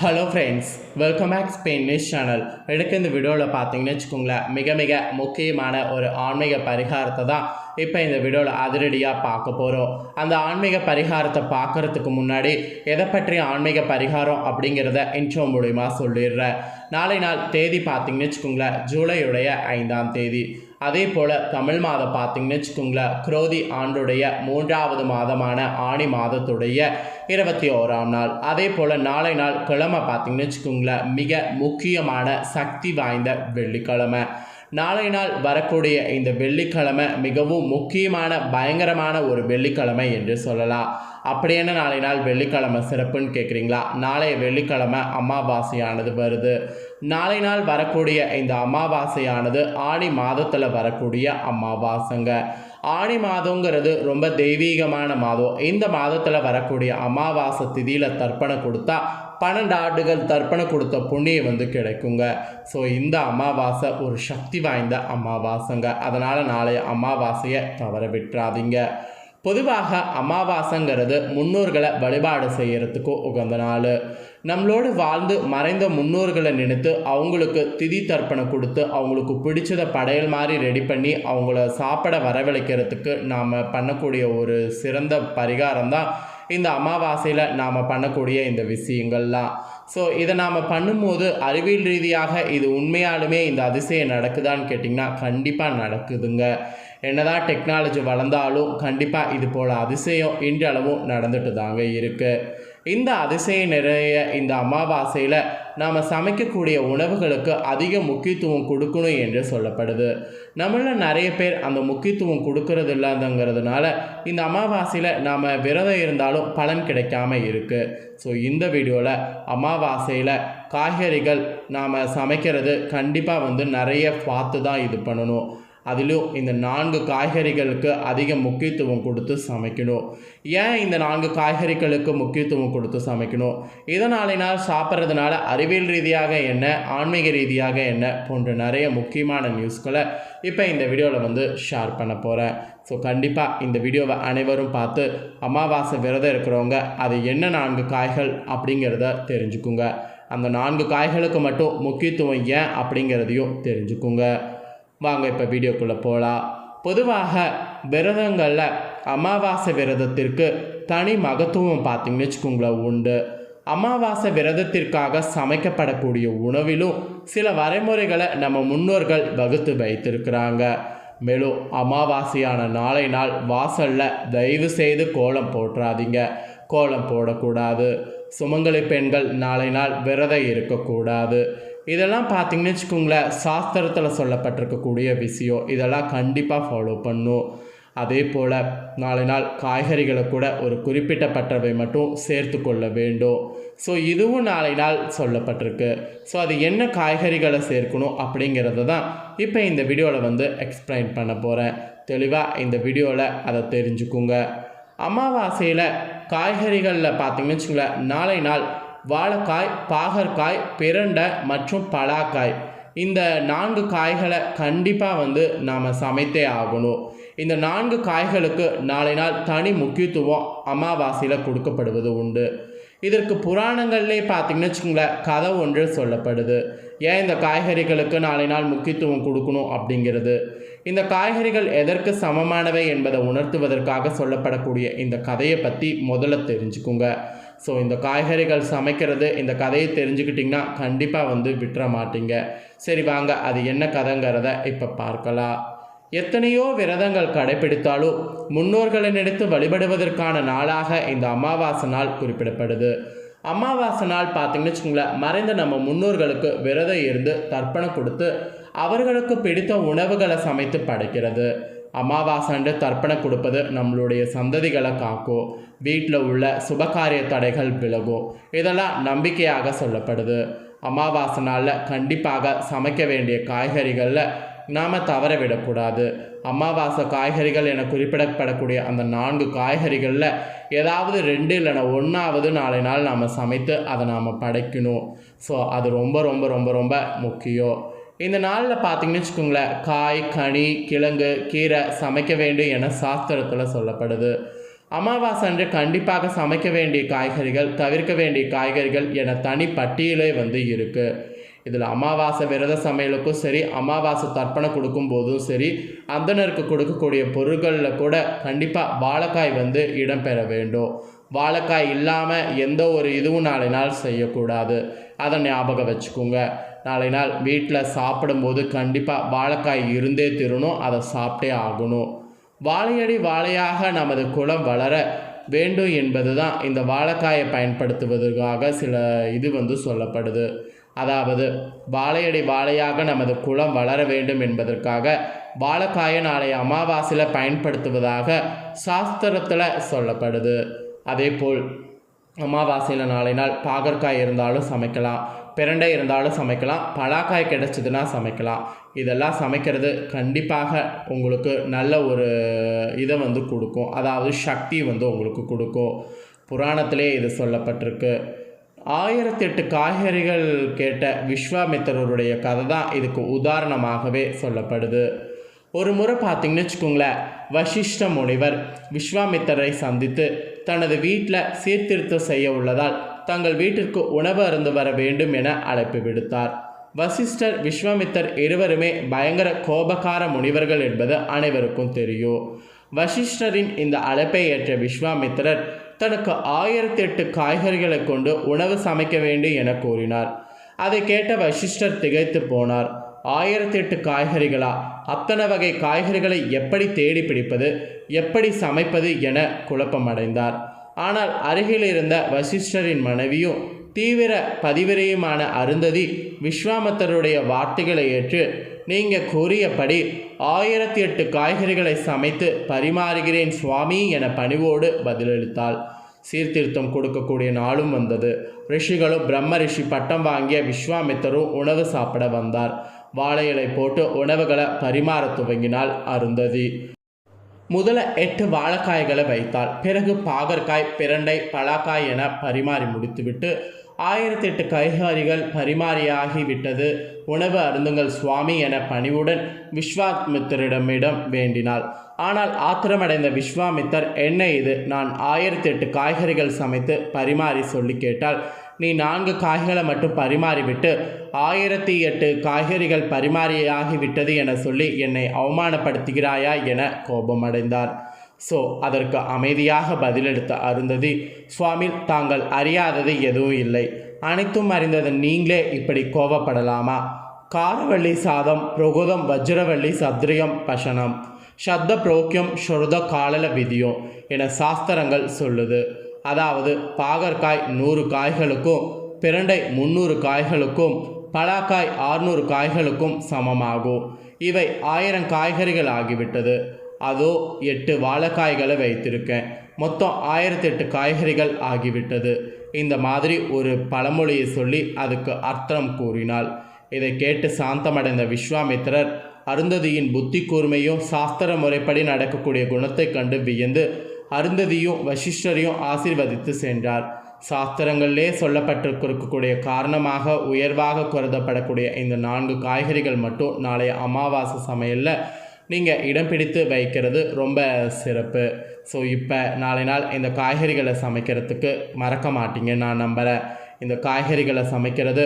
Hello friends welcome back Spain news channel எனக்கு இந்த வீடியோவில் பார்த்தீங்கன்னு வச்சுக்கோங்களேன் மிக மிக முக்கியமான ஒரு ஆன்மீக பரிகாரத்தை தான் இப்போ இந்த வீடியோவில் அதிரடியாக பார்க்க போகிறோம் அந்த ஆன்மீக பரிகாரத்தை பார்க்கறதுக்கு முன்னாடி எதை பற்றிய ஆன்மீக பரிகாரம் அப்படிங்கிறத இன்ட்ரோ மூலிமா சொல்லிடுறேன். நாளை நாள் தேதி பார்த்தீங்கன்னு வச்சுக்கோங்களேன் ஜூலையுடைய ஐந்தாம் தேதி. அதே போல் தமிழ் மாதம் பார்த்தீங்கன்னு வச்சுக்கோங்களேன் குரோதி ஆண்டுடைய மூன்றாவது மாதமான ஆணி மாதத்துடைய இருபத்தி ஓராம் நாள். அதே போல் நாளை நாள் கிழமை பார்த்தீங்கன்னு வச்சுக்கோங்களேன் மிக முக்கியமான சக்தி வாய்ந்த வெள்ளிக்கிழமை. நாளை நாள் வரக்கூடிய இந்த வெள்ளிக்கிழமை மிகவும் முக்கியமான பயங்கரமான ஒரு வெள்ளிக்கிழமை என்று சொல்லலாம். அப்படி என்ன நாளை நாள் வெள்ளிக்கிழமை சிறப்புன்னு கேட்குறீங்களா நாளைய வெள்ளிக்கிழமை அமாவாசையானது வருது. நாளை நாள் வரக்கூடிய இந்த அமாவாசையானது ஆணி மாதத்தில் வரக்கூடிய அமாவாசைங்க. ஆணி மாதங்கிறது ரொம்ப தெய்வீகமான மாதம். இந்த மாதத்தில் வரக்கூடிய அமாவாசை திதியில் தர்ப்பணம் கொடுத்தா பன்னெண்டு ஆண்டுகள் தர்ப்பணம் கொடுத்த புண்ணியம் வந்து கிடைக்குங்க. ஸோ இந்த அமாவாசை ஒரு சக்தி வாய்ந்த அமாவாசைங்க. அதனால் நாளைய அமாவாசையை தவற விட்டுறாதீங்க. பொதுவாக அமாவாசைங்கிறது முன்னோர்களை வழிபாடு செய்கிறதுக்கு உகந்த நாள். நம்மளோடு வாழ்ந்து மறைந்த முன்னோர்களை நினைத்து அவங்களுக்கு திதி தர்ப்பணம் கொடுத்து அவங்களுக்கு பிடிச்சத படையல் மாதிரி ரெடி பண்ணி அவங்கள சாப்பிட வரவழைக்கிறதுக்கு நாம் பண்ணக்கூடிய ஒரு சிறந்த பரிகாரம் தான் இந்த அமாவாசையில் நாம் பண்ணக்கூடிய இந்த விஷயங்கள்லாம். ஸோ இதை நாம் பண்ணும்போது அறிவியல் ரீதியாக இது உண்மையாலுமே இந்த அதிசயம் நடக்குதான்னு கேட்டிங்கன்னா கண்டிப்பாக நடக்குதுங்க. என்னதான் டெக்னாலஜி வளர்ந்தாலும் கண்டிப்பாக இது போல் அதிசயம் இன்றளவும் நடந்துட்டு தாங்க இருக்குது இந்த அதிசய நிறைய இந்த அமாவாசையில் நாம் சமைக்கக்கூடிய உணவுகளுக்கு அதிக முக்கியத்துவம் கொடுக்கணும் என்று சொல்லப்படுது. நம்மள நிறைய பேர் அந்த முக்கியத்துவம் கொடுக்கறது இல்லாதங்கிறதுனால இந்த அமாவாசையில் நாம் விரதம் இருந்தாலும் பலன் கிடைக்காம இருக்குது ஸோ இந்த வீடியோவில் அமாவாசையில் காய்கறிகள் நாம் சமைக்கிறது கண்டிப்பாக வந்து நிறைய பார்த்து தான் இது பண்ணணும். அதிலும் இந்த நான்கு காய்கறிகளுக்கு அதிக முக்கியத்துவம் கொடுத்து சமைக்கணும். ஏன் இந்த நான்கு காய்கறிகளுக்கு முக்கியத்துவம் கொடுத்து சமைக்கணும்? இதனாலினால் சாப்பிட்றதுனால அறிவியல் ரீதியாக என்ன ஆன்மீக ரீதியாக என்ன போன்ற நிறைய முக்கியமான நியூஸ்களை இப்போ இந்த வீடியோவில் வந்து ஷேர் பண்ண போகிறேன். ஸோ கண்டிப்பாக இந்த வீடியோவை அனைவரும் பார்த்து அமாவாசை விரதம் இருக்கிறவங்க அது என்ன நான்கு காய்கள் அப்படிங்கிறத தெரிஞ்சுக்குங்க. அந்த நான்கு காய்களுக்கு மட்டும் முக்கியத்துவம் ஏன் அப்படிங்கிறதையும் தெரிஞ்சுக்குங்க. வாங்க இப்போ வீடியோக்குள்ளே போகலாம் பொதுவாக விரதங்களில் அமாவாசை விரதத்திற்கு தனி மகத்துவம் பார்த்தீங்கன்னு வச்சுக்கோங்களேன் உண்டு. அமாவாசை விரதத்திற்காக சமைக்கப்படக்கூடிய உணவிலும் சில வரைமுறைகளை நம்ம முன்னோர்கள் வகுத்து வைத்திருக்கிறாங்க. மேலும் அமாவாசையான நாளை நாள் வாசலில் தயவு செய்து கோலம் போட்டுறாதீங்க கோலம் போடக்கூடாது. சுமங்கலி பெண்கள் நாளை நாள் விரதம் இருக்கக்கூடாது. இதெல்லாம் பார்த்தீங்கன்னு வச்சுக்கோங்களேன் சாஸ்திரத்தில் சொல்லப்பட்டிருக்கக்கூடிய விஷயம். இதெல்லாம் கண்டிப்பாக ஃபாலோ பண்ணும். அதே போல் நாளை நாள் காய்கறிகளை கூட ஒரு குறிப்பிட்டப்பட்டவை மட்டும் சேர்த்து கொள்ள வேண்டும். ஸோ இதுவும் நாளை நாள் சொல்லப்பட்டிருக்கு. ஸோ அது என்ன காய்கறிகளை சேர்க்கணும் அப்படிங்கிறத தான் இப்போ இந்த வீடியோவில் வந்து எக்ஸ்பிளைன் பண்ண போகிறேன் தெளிவாக இந்த வீடியோவில் அதை தெரிஞ்சுக்குங்க. அமாவாசையில் காய்கறிகளில் பார்த்தீங்கன்னு வச்சுங்களேன் நாளை நாள் வாழைக்காய் பாகற்காய் பிரண்டை மற்றும் பலாக்காய். இந்த நான்கு காய்களை கண்டிப்பாக வந்து நாம் சமைத்தே ஆகணும். இந்த நான்கு காய்களுக்கு நாளை நாள் தனி முக்கியத்துவம் அமாவாசையில் கொடுக்கப்படுவது உண்டு. இதற்கு புராணங்கள்லே பார்த்தீங்கன்னு வச்சுக்கோங்களேன் கதை ஒன்று சொல்லப்படுது. ஏன் இந்த காய்கறிகளுக்கு நாளை நாள் முக்கியத்துவம் கொடுக்கணும் அப்படிங்கிறது. இந்த காய்கறிகள் எதற்கு சமமானவை என்பதை உணர்த்துவதற்காக சொல்லப்படக்கூடிய இந்த கதையை பற்றி முதல்ல தெரிஞ்சுக்குங்க. ஸோ இந்த காய்கறிகள் சமைக்கிறது இந்த கதையை தெரிஞ்சுக்கிட்டிங்கன்னா கண்டிப்பாக வந்து விட்டுற மாட்டீங்க. சரி வாங்க. அது என்ன கதைங்கிறத இப்போ பார்க்கலாம். எத்தனையோ விரதங்கள் கடைபிடித்தாலும் முன்னோர்களை நினைத்து வழிபடுவதற்கான நாளாக இந்த அமாவாசை நாள் குறிப்பிடப்படுது. அமாவாசை நாள் பார்த்தீங்கன்னு வச்சுக்கோங்களேன் மறைந்த நம்ம முன்னோர்களுக்கு விரதம் இருந்து தர்ப்பணம் கொடுத்து அவர்களுக்கு பிடித்த உணவுகளை சமைத்து படைக்கிறது. அமாவாசன்று தர்ப்பணம் கொடுப்பது நம்மளுடைய சந்ததிகளை காக்கும். வீட்டில் உள்ள சுபகாரிய தடைகள் விலகும். இதெல்லாம் நம்பிக்கையாக சொல்லப்படுது. அமாவாசை நாளில் கண்டிப்பாக சமைக்க வேண்டிய காய்கறிகளில் நாம் தவற விடக்கூடாது. அமாவாசை காய்கறிகள் என குறிப்பிடப்படக்கூடிய அந்த நான்கு காய்கறிகளில் ஏதாவது ரெண்டு இல்லைனா ஒன்றாவது நாளை நாள் நாம் சமைத்து அதை நாம் படைக்கணும். ஸோ அது ரொம்ப ரொம்ப ரொம்ப ரொம்ப முக்கியம். இந்த நாளில் பார்த்தீங்கன்னு வச்சுக்கோங்களேன் காய் கனி கிழங்கு கீரை சமைக்க வேண்டும் என சாஸ்திரத்தில் சொல்லப்படுது. அமாவாசை அன்று கண்டிப்பாக சமைக்க வேண்டிய காய்கறிகள் தவிர்க்க வேண்டிய காய்கறிகள் என தனி பட்டியலே வந்து இருக்குது இதில் அமாவாசை விரத சமையலுக்கும் சரி அமாவாசை தர்ப்பணம் கொடுக்கும் போதும் சரி அந்தனருக்கு கொடுக்கக்கூடிய பொருட்களில் கூட கண்டிப்பாக வாழைக்காய் வந்து இடம்பெற வேண்டும். வாழைக்காய் இல்லாமல் எந்த ஒரு இதுவும் நாளினால் செய்யக்கூடாது. அதை ஞாபகம் வச்சுக்கோங்க. நாளை நாள் வீட்டில் சாப்பிடும்போது கண்டிப்பாக வாழைக்காய் இருந்தே திருணும் அதை சாப்பிட்டே ஆகணும். வாழையடி வாழையாக நமது குளம் வளர வேண்டும் என்பது தான் இந்த வாழைக்காயை பயன்படுத்துவதற்காக சில இது வந்து சொல்லப்படுது. அதாவது வாழையடி வாழையாக நமது குளம் வளர வேண்டும் என்பதற்காக வாழைக்காயை நாளை அமாவாசையில் பயன்படுத்துவதாக சாஸ்திரத்தில் சொல்லப்படுது. அதேபோல் அமாவாசையில் நாளை நாள் பாகற்காய் இருந்தாலும் சமைக்கலாம். பிரண்டை இருந்தாலும் சமைக்கலாம் பலாக்காய் கிடச்சிதுன்னா சமைக்கலாம். இதெல்லாம் சமைக்கிறது கண்டிப்பாக உங்களுக்கு நல்ல ஒரு இதை வந்து கொடுக்கும். அதாவது சக்தி வந்து உங்களுக்கு கொடுக்கும். புராணத்திலே இது சொல்லப்பட்டிருக்கு. ஆயிரத்தி எட்டு காய்கறிகள் கேட்ட விஸ்வாமித்திரருடைய கதை தான் இதுக்கு உதாரணமாகவே சொல்லப்படுது. ஒரு முறை பார்த்தீங்கன்னு வச்சுக்கோங்களேன் வசிஷ்ட முனிவர் விஸ்வாமித்தரை சந்தித்து தனது வீட்டில் சீர்திருத்தம் செய்ய உள்ளதால் தங்கள் வீட்டிற்கு உணவு அருந்து வர வேண்டும் என அழைப்பு விடுத்தார். வசிஷ்டர் விஸ்வாமித்தர் இருவருமே பயங்கர கோபக்கார முனிவர்கள் என்பது அனைவருக்கும் தெரியும். வசிஷ்டரின் இந்த அழைப்பை ஏற்ற விஸ்வாமித்திரர் தனக்கு ஆயிரத்தி எட்டு காய்கறிகளை கொண்டு உணவு சமைக்க வேண்டும் என கூறினார். அதை கேட்ட வசிஷ்டர் திகைத்து போனார். ஆயிரத்தி எட்டு காய்கறிகளா? அத்தனை வகை காய்கறிகளை எப்படி தேடி பிடிப்பது எப்படி சமைப்பது என குழப்பமடைந்தார். ஆனால் அருகில் இருந்த வசிஷ்டரின் மனைவியும் தீவிர பதிவிரையுமான அருந்ததி விஸ்வாமித்தருடைய வார்த்தைகளை ஏற்று நீங்கள் கூறியபடி ஆயிரத்தி எட்டு காய்கறிகளை சமைத்து பரிமாறுகிறேன் சுவாமி என பணிவோடு பதிலளித்தாள். சீர்திருத்தம் கொடுக்கக்கூடிய நாளும் வந்தது. ரிஷிகளும் பிரம்ம ரிஷி பட்டம் வாங்கிய விஸ்வாமித்தரும் உணவு சாப்பிட வந்தார். வாழை இலை போட்டு உணவுகளை பரிமாற துவங்கினாள் அருந்ததி. முதல எட்டு வாழைக்காய்களை வைத்தாள். பிறகு பாகற்காய் பிரண்டை பலாக்காய் என பரிமாறி முடித்துவிட்டு ஆயிரத்தி எட்டு கைகாரிகள் பரிமாறியாகிவிட்டது உணவு அருந்துங்கள் சுவாமி என பணிவுடன் விஸ்வாமித்தரிடமிடம் வேண்டினாள். ஆனால் ஆத்திரமடைந்த விஸ்வாமித்தர் என்ன இது? நான் ஆயிரத்தி எட்டு காய்கறிகள் சமைத்து பரிமாறி சொல்லி கேட்டால் நீ நான்கு காய்களை மட்டும் பரிமாறிவிட்டு ஆயிரத்தி எட்டு காய்கறிகள் பரிமாறியாகிவிட்டது என சொல்லி என்னை அவமானப்படுத்துகிறாயா என கோபமடைந்தார். ஸோ அதற்கு அமைதியாக பதிலளித்த அருந்ததி சுவாமி தாங்கள் அறியாதது எதுவும் இல்லை. அனைத்தும் அறிந்தது நீங்களே இப்படி கோபப்படலாமா? காரவள்ளி சாதம் பிரகுதம் வஜ்ரவள்ளி சத்ரியம் பசனம் சப்த புரோக்கியம் ஸ்ருத காலல விதியம் என சாஸ்திரங்கள் சொல்லுது. அதாவது பாகற்காய் நூறு காய்களுக்கும் பிரண்டை முந்நூறு காய்களுக்கும் பலாக்காய் ஆறுநூறு காய்களுக்கும் சமமாகும். இவை ஆயிரம் காய்கறிகள் ஆகிவிட்டது. அதோ எட்டு வாழைக்காய்களை வைத்திருக்கேன். மொத்தம் ஆயிரத்தி எட்டு காய்கறிகள் ஆகிவிட்டது. இந்த மாதிரி ஒரு பழமொழியை சொல்லி அதுக்கு அர்த்தம் கூறினாள். இதை கேட்டு சாந்தமடைந்த விஸ்வாமித்திரர் அருந்ததியின் புத்தி கூர்மையும் சாஸ்திர முறைப்படி நடக்கக்கூடிய குணத்தைக் கண்டு வியந்து அருந்ததியும் வசிஷ்டரையும் ஆசிர்வதித்து சென்றார். சாஸ்திரங்களிலே சொல்லப்பட்டிருக்கக்கூடிய காரணமாக உயர்வாக கருதப்படக்கூடிய இந்த நான்கு காய்கறிகள் மட்டும் நாளைய அமாவாசை சமையலில் நீங்கள் இடம் பிடித்து வைக்கிறது ரொம்ப சிறப்பு. ஸோ இப்போ நாளை நாள் இந்த காய்கறிகளை சமைக்கிறதுக்கு மறக்க மாட்டீங்க. நான் நம்புகிறேன் இந்த காய்கறிகளை சமைக்கிறது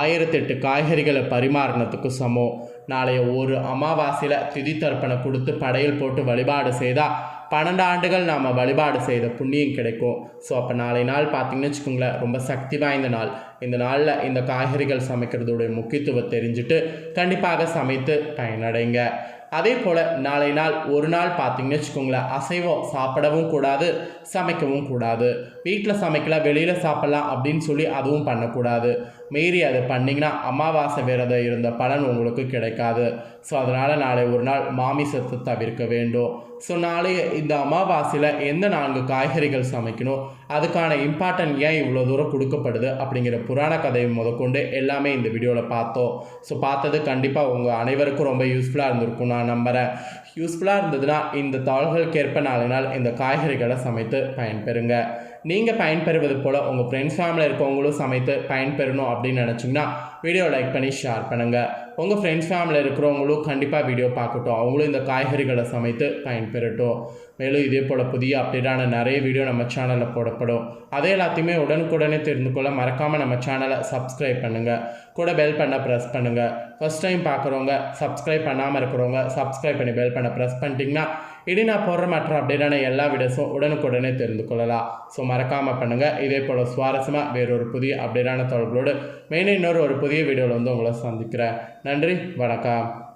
ஆயிரத்தெட்டு காய்கறிகளை பரிமாறினத்துக்கு சமம். நாளைய ஒரு அமாவாசையில் திதி தர்ப்பணம் கொடுத்து படையல் போட்டு வழிபாடு செய்தால் பன்னெண்டு ஆண்டுகள் நாம் வழிபாடு செய்த புண்ணியம் கிடைக்கும். ஸோ அப்போ நாளை நாள் பார்த்தீங்கன்னு வச்சுக்கோங்களேன் ரொம்ப சக்தி வாய்ந்த நாள். இந்த நாளில் இந்த காய்கறிகள் சமைக்கிறதுடைய முக்கியத்துவம் தெரிஞ்சுட்டு கண்டிப்பாக சமைத்து பயனடைங்க. அதே போல் நாளை நாள் ஒரு நாள் பார்த்தீங்கன்னு வச்சுக்கோங்களேன் அசைவம் சாப்பிடவும் கூடாது சமைக்கவும் கூடாது. வீட்டில் சமைக்கலாம் வெளியில் சாப்பிட்லாம் அப்படின்னு சொல்லி அதுவும் பண்ணக்கூடாது. மீறி அதை பண்ணிங்கன்னா அமாவாசை விரதம் இருந்த பலன் உங்களுக்கு கிடைக்காது. ஸோ அதனால் நாளை ஒரு நாள் மாமிசத்தை தவிர்க்க வேண்டும். ஸோ நாளை இந்த அமாவாசையில் எந்த நான்கு காய்கறிகள் சமைக்கணும்? அதுக்கான இம்பார்ட்டன்ட் ஏன் இவ்வளோ தூரம் கொடுக்கப்படுது? அப்படிங்கிற புராண கதையை முதற்கொண்டு எல்லாமே இந்த வீடியோவில் பார்த்தோம். ஸோ பார்த்தது கண்டிப்பாக உங்கள் அனைவருக்கும் ரொம்ப யூஸ்ஃபுல்லாக இருந்திருக்கும் நான் நம்புகிறேன் யூஸ்ஃபுல்லாக இருந்ததுன்னா இந்த தாள்களுக்கேற்ப நாலு நாள் இந்த காய்கறிகளை சமைத்து பயன்பெறுங்க. நீங்கள் பயன்பெறுவது போல் உங்கள் ஃப்ரெண்ட்ஸ் ஃபேமிலியில் இருக்கவங்களும் சமைத்து பயன்பெறணும் அப்படின்னு நினச்சிங்கன்னா வீடியோ லைக் பண்ணி ஷேர் பண்ணுங்கள் உங்கள் ஃப்ரெண்ட்ஸ் ஃபேமிலியில் இருக்கிறவங்களும் கண்டிப்பாக வீடியோ பார்க்கட்டும். அவங்களும் இந்த காய்கறிகளை சமைத்து பயன்பெறட்டும். மேலும் இதே போல் புதிய அப்டேட்டான நிறைய வீடியோ நம்ம சேனலில் போடப்படும். அதே எல்லாத்தையுமே உடனுக்குடனே தெரிந்து கொள்ள மறக்காமல் நம்ம சேனலை சப்ஸ்கிரைப் பண்ணுங்கள் கூட பெல் பண்ண ப்ரெஸ் பண்ணுங்கள் ஃபஸ்ட் டைம் பார்க்குறவங்க சப்ஸ்கிரைப் பண்ணாமல் இருக்கிறவங்க சப்ஸ்கிரைப் பண்ணி பெல் பண்ண ப்ரெஸ் பண்ணிட்டீங்கன்னா இனி நான் போடுற மற்ற அப்டேட்டான எல்லா வீடியோஸும் உடனுக்குடனே தெரிந்து கொள்ளலாம். ஸோ மறக்காமல் பண்ணுங்கள் இதே போல் சுவாரஸ்யமாக வேறொரு புதிய அப்டேட்டான தொடர்களோடு மெயினாக இன்னொரு ஒரு புதிய வீடியோவில் வந்து உங்களை சந்திக்கிறேன். நன்றி வணக்கம்.